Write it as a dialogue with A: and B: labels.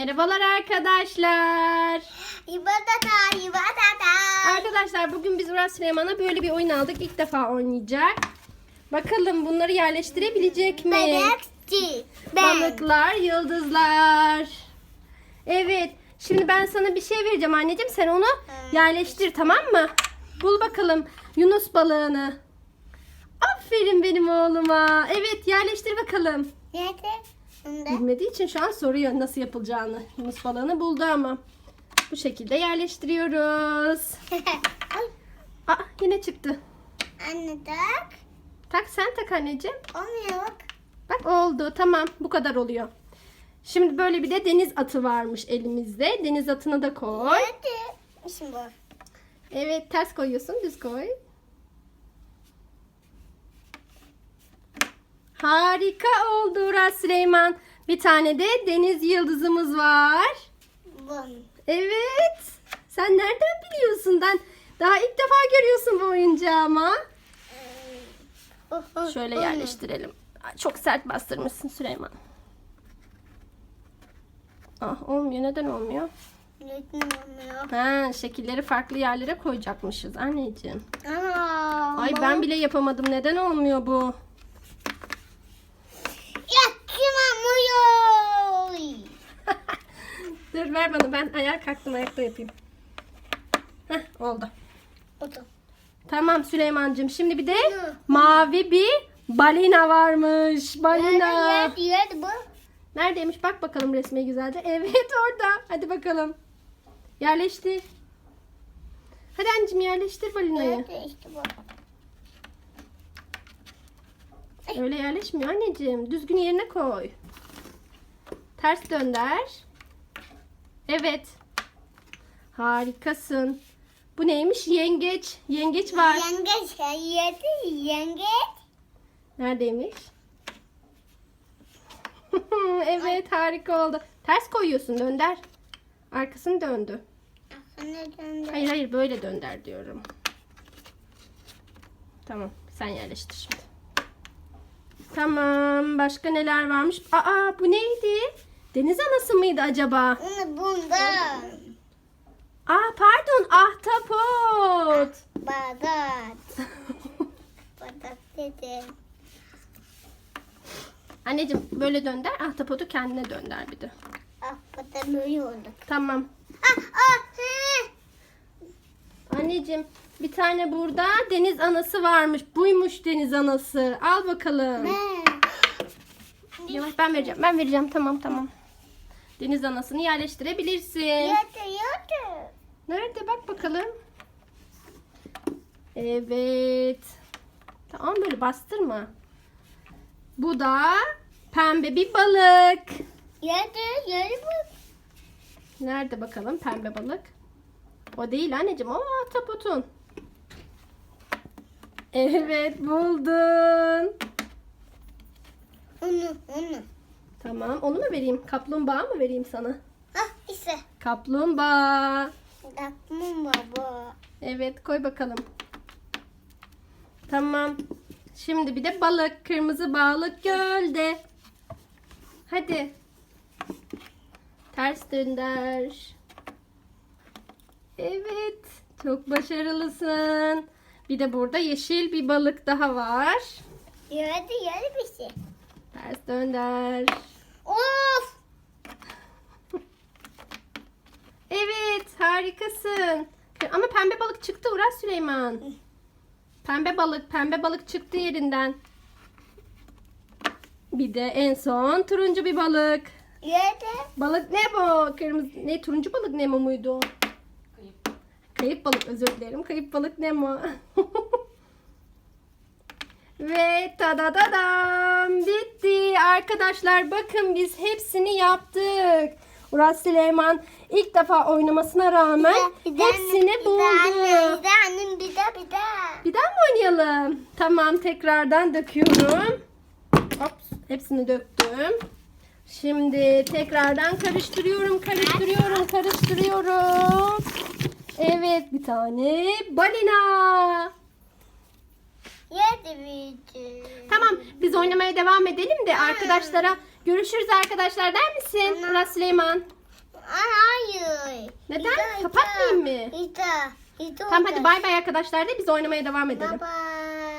A: Merhabalar arkadaşlar.
B: İbadata, ibadata.
A: Arkadaşlar bugün biz Uras Süleyman'a böyle bir oyun aldık. İlk defa oynayacak. Bakalım bunları yerleştirebilecek mi?
B: Balıkçı. Ben.
A: Balıklar, yıldızlar. Evet. Şimdi ben sana bir şey vereceğim anneciğim. Sen onu yerleştir tamam mı? Bul bakalım Yunus balığını. Aferin benim oğluma. Evet yerleştir bakalım.
B: Nerede? Bunda.
A: Bilmediği için şu an soruyor nasıl yapılacağını. Yunus balığını buldu ama. Bu şekilde yerleştiriyoruz. Aa yine çıktı.
B: Anne tak.
A: Tak sen tak anneciğim.
B: Olmuyor bak.
A: Bak oldu tamam bu kadar oluyor. Şimdi böyle bir de deniz atı varmış elimizde. Deniz atını da koy.
B: Nerede? Şimdi bu.
A: Evet ters koyuyorsun düz koy. Harika oldu Uras Süleyman. Bir tane de deniz yıldızımız var.
B: Bun.
A: Evet. Sen nereden biliyorsun? Ben daha ilk defa görüyorsun bu oyuncağı ama.
B: Oh, oh,
A: Şöyle
B: oh.
A: yerleştirelim. Çok sert bastırmışsın Süleyman. Ah olmuyor. Neden olmuyor?
B: Neden olmuyor?
A: Ha, şekilleri farklı yerlere koyacakmışız anneciğim.
B: Ana.
A: Ay ben bile yapamadım. Neden olmuyor bu? Dur ver bana. Ben ayağa kalktım. Ayakta yapayım. Heh, oldu.
B: Otur.
A: Tamam Süleyman'cığım. Şimdi bir de
B: Hı.
A: mavi bir balina varmış. Balina.
B: Nerede, nerede bu?
A: Neredeymiş? Bak bakalım resme güzelce. Evet orada. Hadi bakalım. Yerleştir. Hadi anneciğim yerleştir balinayı.
B: Nerede işte bu?
A: Öyle yerleşmiyor anneciğim. Düzgün yerine koy. Ters dönder. Evet. Harikasın. Bu neymiş? Yengeç. Yengeç var.
B: Yengeç, yedi, yengeç.
A: Neredeymiş? evet harika oldu. Ters koyuyorsun dönder. Arkasını döndü.
B: Aslında döndü.
A: Hayır hayır böyle dönder diyorum. Tamam sen yerleştir şimdi. Tamam başka neler varmış? Aa bu neydi? Deniz anası mıydı acaba?
B: Bundan.
A: Aa pardon ahtapot.
B: Badat. Badat dedi.
A: Anneciğim böyle dönder ahtapotu kendine dönder bir de.
B: Ah badat böyle olduk.
A: Tamam.
B: Ah ah. he.
A: Anneciğim bir tane burada deniz anası varmış. Buymuş deniz anası. Al bakalım.
B: Ben.
A: Yavaş ben vereceğim. Ben vereceğim. Tamam tamam. Deniz anasını yerleştirebilirsin.
B: Yadı yadı.
A: Nerede bak bakalım. Evet. Tamam böyle bastırma. Bu da pembe bir balık.
B: Yadı yadı bu.
A: Nerede bakalım pembe balık? O değil anneciğim. O ahtapotun. Evet buldun.
B: Onu onu.
A: Tamam onu mu vereyim? Kaplumbağa mı vereyim sana?
B: Ah işte.
A: Kaplumbağa.
B: Takmam baba.
A: Evet koy bakalım. Tamam. Şimdi bir de balık. Kırmızı balık gölde. Hadi. Ters dönder. Evet. Çok başarılısın. Bir de burada yeşil bir balık daha var.
B: Yadı yadı bir şey.
A: Ters dönder.
B: Of.
A: Evet harikasın. Ama pembe balık çıktı Uras Süleyman. Pembe balık, pembe balık çıktı yerinden. Bir de en son turuncu bir balık.
B: Yadı.
A: Balık ne bu? Kırmızı ne turuncu balık Nemo muydu? o? Kayıp balık özür dilerim. Kayıp balık Nemo. Ve tada da dam bitti. Arkadaşlar bakın biz hepsini yaptık. Uras Süleyman ilk defa oynamasına rağmen hepsini buldu.
B: Bir de bir de annem bir de bir de.
A: Bir daha mı oynayalım? Tamam tekrardan döküyorum. Ops, hepsini döktüm. Şimdi tekrardan karıştırıyorum, karıştırıyorum, karıştırıyorum. Evet bir tane balina.
B: Bir de.
A: Tamam biz oynamaya devam edelim de arkadaşlara görüşürüz arkadaşlar der misin? Uras Süleyman.
B: hayır.
A: Neden? Kapatmayayım mı?
B: İşte
A: Tamam hadi bay bay arkadaşlar de biz oynamaya devam edelim.
B: Bye bye.